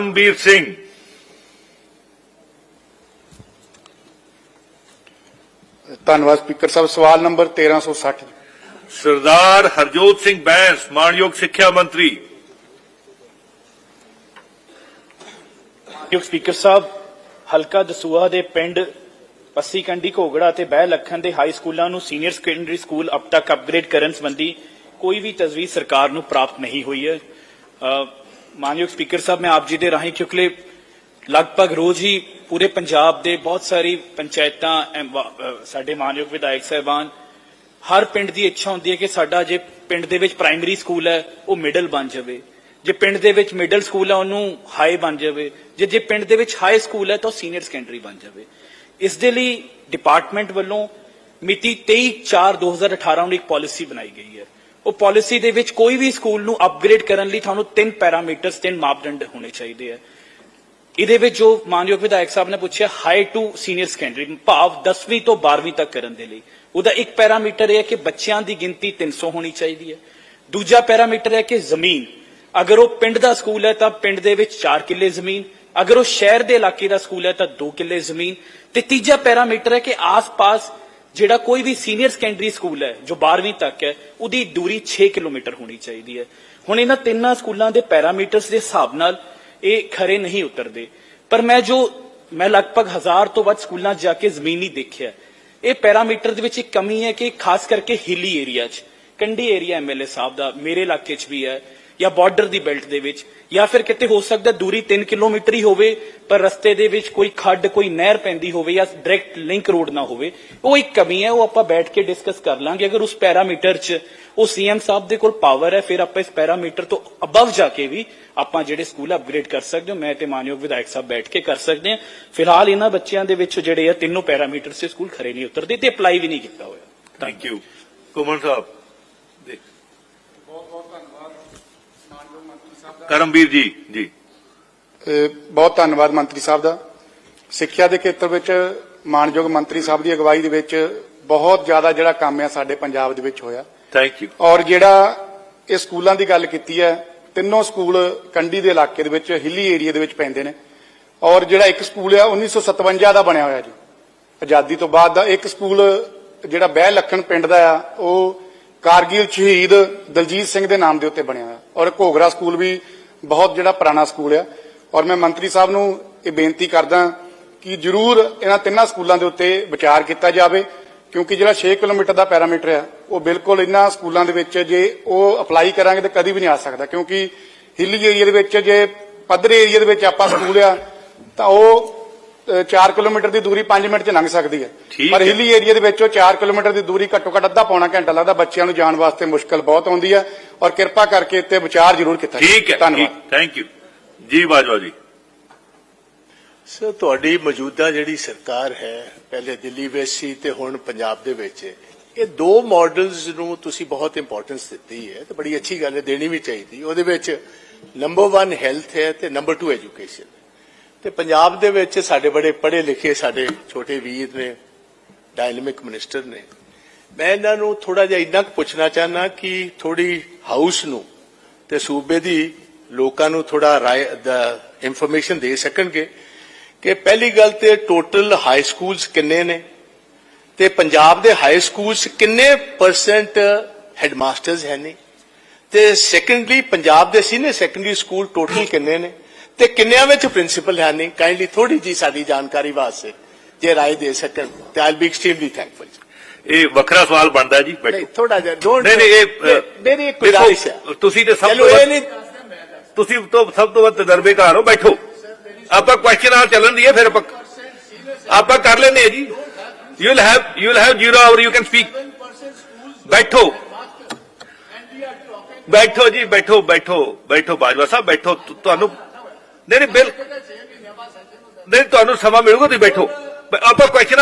ਕਰਮਵੀਰ ਸਿੰਘ। ਧੰਨਵਾਦ ਸਪੀਕਰ ਸਾਹਿਬ। ਸਵਾਲ ਨੰਬਰ 1360 ਸਰਦਾਰ ਹਰਜੋਤ ਸਿੰਘ ਬੈਂਸ ਮਾਨਯੋਗ ਸਿੱਖਿਆ ਮੰਤਰੀ। ਜੋ ਸਪੀਕਰ ਸਾਹਿਬ ਹਲਕਾ ਦਸੂਹਾ ਦੇ ਪਿੰਡ ਪੱਸੀ ਕੰਡੀ ਘੋਗੜਾ ਤੇ ਬਹਿ ਲੱਖਣ ਦੇ ਹਾਈ ਸਕੂਲਾਂ ਨੂੰ ਸੀਨੀਅਰ ਸੈਕੰਡਰੀ ਸਕੂਲ ਅਬ ਤੱਕ ਅਪਗ੍ਰੇਡ ਕਰਨ ਸੰਬੰਧੀ ਕੋਈ ਵੀ ਤਜਵੀਜ਼ ਸਰਕਾਰ ਨੂੰ ਪ੍ਰਾਪਤ ਨਹੀਂ ਹੋਈ ਹੈ। ਮਾਨਯੋਗ ਸਪੀਕਰ ਸਾਹਿਬ, ਮੈਂ ਆਪ ਜੀ ਦੇ ਰਾਹੀਂ, ਕਿਉਂਕਿ ਲਗਭਗ ਰੋਜ਼ ਹੀ ਪੂਰੇ ਪੰਜਾਬ ਦੇ ਬਹੁਤ ਸਾਰੀ ਪੰਚਾਇਤਾਂ ਸਾਡੇ ਮਾਨਯੋਗ ਵਿਧਾਇਕ ਸਾਹਿਬਾਨ, ਹਰ ਪਿੰਡ ਦੀ ਇੱਛਾ ਹੁੰਦੀ ਹੈ ਕਿ ਸਾਡਾ ਜੇ ਪਿੰਡ ਦੇ ਵਿੱਚ ਪ੍ਰਾਇਮਰੀ ਸਕੂਲ ਹੈ, ਉਹ ਮਿਡਲ ਬਣ ਜਾਵੇ। ਜੇ ਪਿੰਡ ਦੇ ਵਿੱਚ ਮਿਡਲ ਸਕੂਲ ਹੈ, ਉਹਨੂੰ ਹਾਈ ਬਣ ਜਾਵੇ। ਜੇ ਜੇ ਪਿੰਡ ਦੇ ਵਿੱਚ ਹਾਈ ਸਕੂਲ ਹੈ, ਤਾਂ ਸੀਨੀਅਰ ਸੈਕੰਡਰੀ ਬਣ ਜਾਵੇ। ਇਸ ਦੇ ਲਈ ਡਿਪਾਰਟਮੈਂਟ ਵੱਲੋਂ ਮਿਤੀ 23/4/2018 ਨੂੰ ਇੱਕ ਪਾਲਿਸੀ ਬਣਾਈ ਗਈ ਹੈ। ਉਹ ਪਾਲਿਸੀ ਦੇ ਵਿੱਚ ਕੋਈ ਵੀ ਸਕੂਲ ਨੂੰ ਅਪਗ੍ਰੇਡ ਕਰਨ ਲਈ ਤੁਹਾਨੂੰ ਤਿੰਨ ਪੈਰਾਮੀਟਰਸ ਤਿੰਨ ਮਾਪਦੰਡ ਹੋਣੇ ਚਾਹੀਦੇ ਆ। ਇਹਦੇ ਵਿੱਚ ਜੋ ਮਾਨਯੋਗ ਵਿਧਾਇਕ ਸਾਹਿਬ ਨੇ ਪੁੱਛਿਆ ਹਾਈ ਟੂ ਸੀਨੀਅਰ ਸੈਕੰਡਰੀ ਭਾਵ 10ਵੀਂ ਤੋਂ 12ਵੀਂ ਤੱਕ ਕਰਨ ਦੇ ਲਈ। ਉਹਦਾ ਇੱਕ ਪੈਰਾਮੀਟਰ ਇਹ ਹੈ ਕਿ ਬੱਚਿਆਂ ਦੀ ਗਿਣਤੀ 300 ਹੋਣੀ ਚਾਹੀਦੀ ਹੈ। ਦੂਜਾ ਪੈਰਾਮੀਟਰ ਹੈ ਕਿ ਜ਼ਮੀਨ। ਅਗਰ ਉਹ ਪਿੰਡ ਦਾ ਸਕੂਲ ਹੈ ਤਾਂ ਪਿੰਡ ਦੇ ਵਿੱਚ 4 ਕਿੱਲੇ ਜ਼ਮੀਨ। ਅਗਰ ਉਹ ਸ਼ਹਿਰ ਦੇ ਇਲਾਕੇ ਦਾ ਸਕੂਲ ਹੈ ਤਾਂ 2 ਕਿੱਲੇ ਜ਼ਮੀਨ। ਤੇ ਤੀਜਾ ਪੈਰਾਮੀਟਰ ਹੈ ਕਿ ਆਸ-ਪਾਸ ਜਿਹੜਾ ਕੋਈ ਵੀ ਸੀਨੀਅਰ ਸੈਕੰਡਰੀ ਸਕੂਲ ਹੈ, ਜੋ 12ਵੀਂ ਤੱਕ ਹੈ, ਉਹਦੀ ਦੂਰੀ 6 ਕਿਲੋਮੀਟਰ ਹੋਣੀ ਚਾਹੀਦੀ ਹੈ। ਹੁਣ ਇਹਨਾਂ ਤਿੰਨਾਂ ਸਕੂਲਾਂ ਦੇ ਪੈਰਾਮੀਟਰਸ ਦੇ ਹਿਸਾਬ ਨਾਲ ਇਹ ਖਰੇ ਨਹੀਂ ਉਤਰਦੇ। ਪਰ ਮੈਂ ਜੋ, ਮੈਂ ਲਗਭਗ ਹਜ਼ਾਰ ਤੋਂ ਵੱਧ ਸਕੂਲਾਂ 'ਚ ਜਾ ਕੇ ਜ਼ਮੀਨੀ ਦੇਖਿਆ ਇਹ ਪੈਰਾਮੀਟਰ ਦੇ ਵਿੱਚ ਇੱਕ ਕਮੀ ਹੈ ਕਿ ਖਾਸ ਕਰਕੇ ਹਿੱਲੀ ਏਰੀਆ 'ਚ ਕੰਡੀ ਏਰੀਆ ਐਮਐਲਏ ਸਾਹਿਬ ਦਾ ਮੇਰੇ ਇਲਾਕੇ 'ਚ ਵੀ ਹੈ। ਜਾਂ ਬਾਰਡਰ ਦੀ ਬੈਲਟ ਦੇ ਵਿੱਚ ਜਾਂ ਫਿਰ ਕਿਤੇ ਹੋ ਸਕਦਾ ਦੂਰੀ 3 ਕਿਲੋਮੀਟਰ ਹੀ ਹੋਵੇ ਪਰ ਰਸਤੇ ਦੇ ਵਿੱਚ ਕੋਈ ਖੱਡ ਕੋਈ ਨਹਿਰ ਪੈਂਦੀ ਹੋਵੇ ਜਾਂ ਡਾਇਰੈਕਟ ਲਿੰਕ ਰੋਡ ਨਾ ਹੋਵੇ ਉਹ ਇੱਕ ਕਮੀ ਹੈ ਉਹ ਆਪਾਂ ਬੈਠ ਕੇ ਡਿਸਕਸ ਕਰ ਲਾਂਗੇ। ਅਗਰ ਉਸ ਪੈਰਾਮੀਟਰ 'ਚ ਉਹ ਸੀਐਮ ਸਾਹਿਬ ਦੇ ਕੋਲ ਪਾਵਰ ਹੈ ਫਿਰ ਆਪਾਂ ਇਸ ਪੈਰਾਮੀਟਰ ਤੋਂ ਅਬਵ ਜਾ ਕੇ ਵੀ ਆਪਾਂ ਜਿਹੜੇ ਸਕੂਲ ਅਪਗ੍ਰੇਡ ਕਰ ਸਕਦੇ ਹਾਂ ਮੈਂ ਤੇ ਮਾਨਯੋਗ ਵਿਧਾਇਕ ਸਾਹਿਬ ਬੈਠ ਕੇ ਕਰ ਸਕਦੇ ਹਾਂ। ਫਿਲਹਾਲ ਇਹਨਾਂ ਬੱਚਿਆਂ ਦੇ ਵਿੱਚ ਜਿਹੜੇ ਆ ਤਿੰਨੋਂ ਪੈਰਾਮੀਟਰ ਸੇ ਸਕੂਲ ਖਰੇ ਨਹੀਂ ਉਤਰਦੇ ਤੇ ਅਪਲਾਈ ਵੀ ਨਹੀਂ ਕੀਤਾ ਹੋਇਆ। ਥੈਂਕ ਯੂ ਕੁਮਨ ਸਾਹਿਬ ਦੇ- ਕਰਮਵੀਰ ਜੀ ਜੀ। ਬਹੁਤ ਧੰਨਵਾਦ ਮੰਤਰੀ ਸਾਹਿਬ ਦਾ। ਸਿੱਖਿਆ ਦੇ ਖੇਤਰ ਵਿੱਚ ਮਾਨਯੋਗ ਮੰਤਰੀ ਸਾਹਿਬ ਦੀ ਅਗਵਾਈ ਦੇ ਵਿੱਚ ਬਹੁਤ ਜ਼ਿਆਦਾ ਜਿਹੜਾ ਕੰਮ ਹੈ ਸਾਡੇ ਪੰਜਾਬ ਦੇ ਵਿੱਚ ਹੋਇਆ। ਥੈਂਕ ਯੂ ਔਰ ਜਿਹੜਾ ਇਹ ਸਕੂਲਾਂ ਦੀ ਗੱਲ ਕੀਤੀ ਹੈ ਤਿੰਨੋਂ ਸਕੂਲ ਕੰਡੀ ਦੇ ਇਲਾਕੇ ਦੇ ਵਿੱਚ ਹਿੱਲੀ ਏਰੀਆ ਦੇ ਵਿੱਚ ਪੈਂਦੇ ਨੇ। ਔਰ ਜਿਹੜਾ ਇੱਕ ਸਕੂਲ ਆ 1957 ਦਾ ਬਣਿਆ ਹੋਇਆ ਜੀ। ਆਜ਼ਾਦੀ ਤੋਂ ਬਾਅਦ ਦਾ ਇੱਕ ਸਕੂਲ ਜਿਹੜਾ ਬਹਿ ਲੱਖਣ ਪਿੰਡ ਦਾ ਆ ਉਹ ਕਾਰਗਿਲ ਸ਼ਹੀਦ ਦਲਜੀਤ ਸਿੰਘ ਦੇ ਨਾਮ ਦੇ ਉੱਤੇ ਬਣਿਆ ਹੋਇਆ। ਔਰ ਘੋਗਰਾ ਸਕੂਲ ਵੀ ਬਹੁਤ ਜਿਹੜਾ ਪੁਰਾਣਾ ਸਕੂਲ ਆ। ਔਰ ਮੈਂ ਮੰਤਰੀ ਸਾਹਿਬ ਨੂੰ ਇਹ ਬੇਨਤੀ ਕਰਦਾ ਕਿ ਜਰੂਰ ਇਹਨਾਂ ਤਿੰਨਾਂ ਸਕੂਲਾਂ ਦੇ ਉੱਤੇ ਵਿਚਾਰ ਕੀਤਾ ਜਾਵੇ, ਕਿਉਂਕਿ ਜਿਹੜਾ 6 ਕਿਲੋਮੀਟਰ ਦਾ ਪੈਰਾਮੀਟਰ ਆ, ਉਹ ਬਿਲਕੁਲ ਇਹਨਾਂ ਸਕੂਲਾਂ ਦੇ ਵਿੱਚ ਜੇ ਉਹ ਅਪਲਾਈ ਕਰਾਂਗੇ ਤਾਂ ਕਦੀ ਵੀ ਨਹੀਂ ਆ ਸਕਦਾ, ਕਿਉਂਕਿ ਹਿੱਲੀ ਏਰੀਆ ਦੇ ਵਿੱਚ ਜੇ ਪੱਧਰੇ ਏਰੀਆ ਦੇ ਵਿੱਚ ਆਪਾਂ ਸਕੂਲ ਆ, ਤਾਂ ਉਹ 4 ਕਿਲੋਮੀਟਰ ਦੀ ਦੂਰੀ 5 ਮਿੰਟ 'ਚ ਲੰਘ ਸਕਦੀ ਹੈ ਪਰ। ਹਿੱਲੀ ਏਰੀਆ ਦੇ ਵਿੱਚ ਉਹ 4 ਕਿਲੋਮੀਟਰ ਦੀ ਦੂਰੀ ਘੱਟੋ ਘੱਟ ਅੱਧਾ ਪੌਣਾ ਘੰਟਾ ਲੱਗਦਾ ਬੱਚਿਆਂ ਨੂੰ ਜਾਣ ਵਾਸਤੇ ਮੁਸ਼ਕਲ ਬਹੁਤ ਆਉਂਦੀ ਹੈ ਔਰ ਕਿਰਪਾ ਕਰਕੇ ਇੱਥੇ ਵਿਚਾਰ ਜ਼ਰੂਰ ਕੀਤਾ। ਠੀਕ ਹੈ ਧੰਨਵਾਦ ਥੈਂਕ ਯੂ ਜੀ ਬਾਜਵਾ ਜੀ ਸਰ ਤੁਹਾਡੀ ਮੌਜੂਦਾ ਜਿਹੜੀ ਸਰਕਾਰ ਹੈ ਪਹਿਲੇ ਦਿੱਲੀ ਵਿੱਚ ਸੀ ਤੇ ਹੁਣ ਪੰਜਾਬ ਦੇ ਵਿੱਚ। ਇਹ ਦੋ ਮਾਡਲਸ ਨੂੰ ਤੁਸੀਂ ਬਹੁਤ ਇੰਪੋਰਟੈਂਸ ਦਿੱਤੀ ਹੈ ਤੇ ਬੜੀ ਅੱਛੀ ਗੱਲ ਹੈ ਦੇਣੀ ਵੀ ਚਾਹੀਦੀ ਉਹਦੇ ਵਿੱਚ ਨੰਬਰ 1 ਹੈਲਥ ਹੈ ਤੇ ਨੰਬਰ 2 ਐਜੂਕੇਸ਼ਨ ਤੇ ਪੰਜਾਬ ਦੇ ਵਿੱਚ ਸਾਡੇ ਬੜੇ ਪੜ੍ਹੇ ਲਿਖੇ ਸਾਡੇ ਛੋਟੇ ਵੀਰ ਨੇ ਡਾਇਨਾਮਿਕ ਮਿਨਿਸਟਰ ਨੇ। ਮੈਂ ਇਹਨਾਂ ਨੂੰ ਥੋੜਾ ਜਿਹਾ ਇੰਨਾ ਕੁ ਪੁੱਛਣਾ ਚਾਹਨਾ ਕਿ ਥੋੜੀ ਹਾਊਸ ਨੂੰ ਤੇ ਸੂਬੇ ਦੀ ਲੋਕਾਂ ਨੂੰ ਥੋੜਾ ਇਨਫੋਰਮੇਸ਼ਨ ਦੇ ਸਕਣਗੇ ਕਿ ਪਹਿਲੀ ਗੱਲ ਤੇ ਟੋਟਲ ਹਾਈ ਸਕੂਲਸ ਕਿੰਨੇ ਨੇ ਤੇ ਪੰਜਾਬ ਦੇ ਹਾਈ ਸਕੂਲਸ ਕਿੰਨੇ ਪਰਸੈਂਟ ਹੈਡਮਾਸਟਰਸ ਹੈ ਨੇ ਤੇ ਸੈਕੰਡਲੀ ਪੰਜਾਬ ਦੇ ਸੀਨੀਅਰ ਸੈਕੰਡਰੀ ਸਕੂਲ ਟੋਟਲ ਕਿੰਨੇ ਨੇ? ਤੇ ਕਿੰਨਿਆਂ ਵਿੱਚ ਪ੍ਰਿੰਸੀਪਲ ਹੈ ਨਹੀਂ? ਕਾਈਂਡਲੀ ਥੋੜੀ ਜੀ ਸਾਡੀ ਜਾਣਕਾਰੀ ਵਾਸਤੇ ਜੇ ਰਾਏ ਦੇ ਸਕਣ ਤੇ ਆਈਲ ਬੀ ਐਕਸਟ੍ਰੀਮਲੀ ਥੈਂਕਫੁਲ ਇਹ ਵੱਖਰਾ ਸਵਾਲ ਬਣਦਾ ਜੀ ਨਹੀਂ ਬੈਠੋ ਥੋੜਾ ਜਿਹਾ ਡੋਂਟ ਨਹੀਂ ਨਹੀਂ ਇਹ ਮੇਰੀ ਇੱਕ ਗੁਜ਼ਾਰਿਸ਼ ਹੈ। ਤੁਸੀਂ ਤੇ ਸਭ ਤੋਂ ਨਹੀਂ ਤੁਸੀਂ ਤੋਂ ਸਭ ਤੋਂ ਵੱਧ ਤਜਰਬੇਕਾਰ ਹੋ ਬੈਠੋ। ਆਪਾਂ ਕੁਐਸਚਨ ਆ ਚੱਲਣ ਦੀ ਹੈ ਫਿਰ ਆਪਾਂ ਆਪਾਂ ਕਰ ਲੈਨੇ ਜੀ। You will have you will have zero hour you can speak ਬੈਠੋ। ਬੈਠੋ ਜੀ ਬੈਠੋ ਬੈਠੋ ਬੈਠੋ ਬਾਜਵਾ ਸਾਹਿਬ ਬੈਠੋ। ਤੁਹਾਨੂੰ ਨਹੀਂ ਨਹੀਂ ਬਿਲ ਨਹੀਂ ਤੁਹਾਨੂੰ ਸਮਾਂ ਮਿਲੂਗਾ ਤੁਸੀਂ ਬੈਠੋ। ਆਪਾਂ ਕੁਐਸਚਨ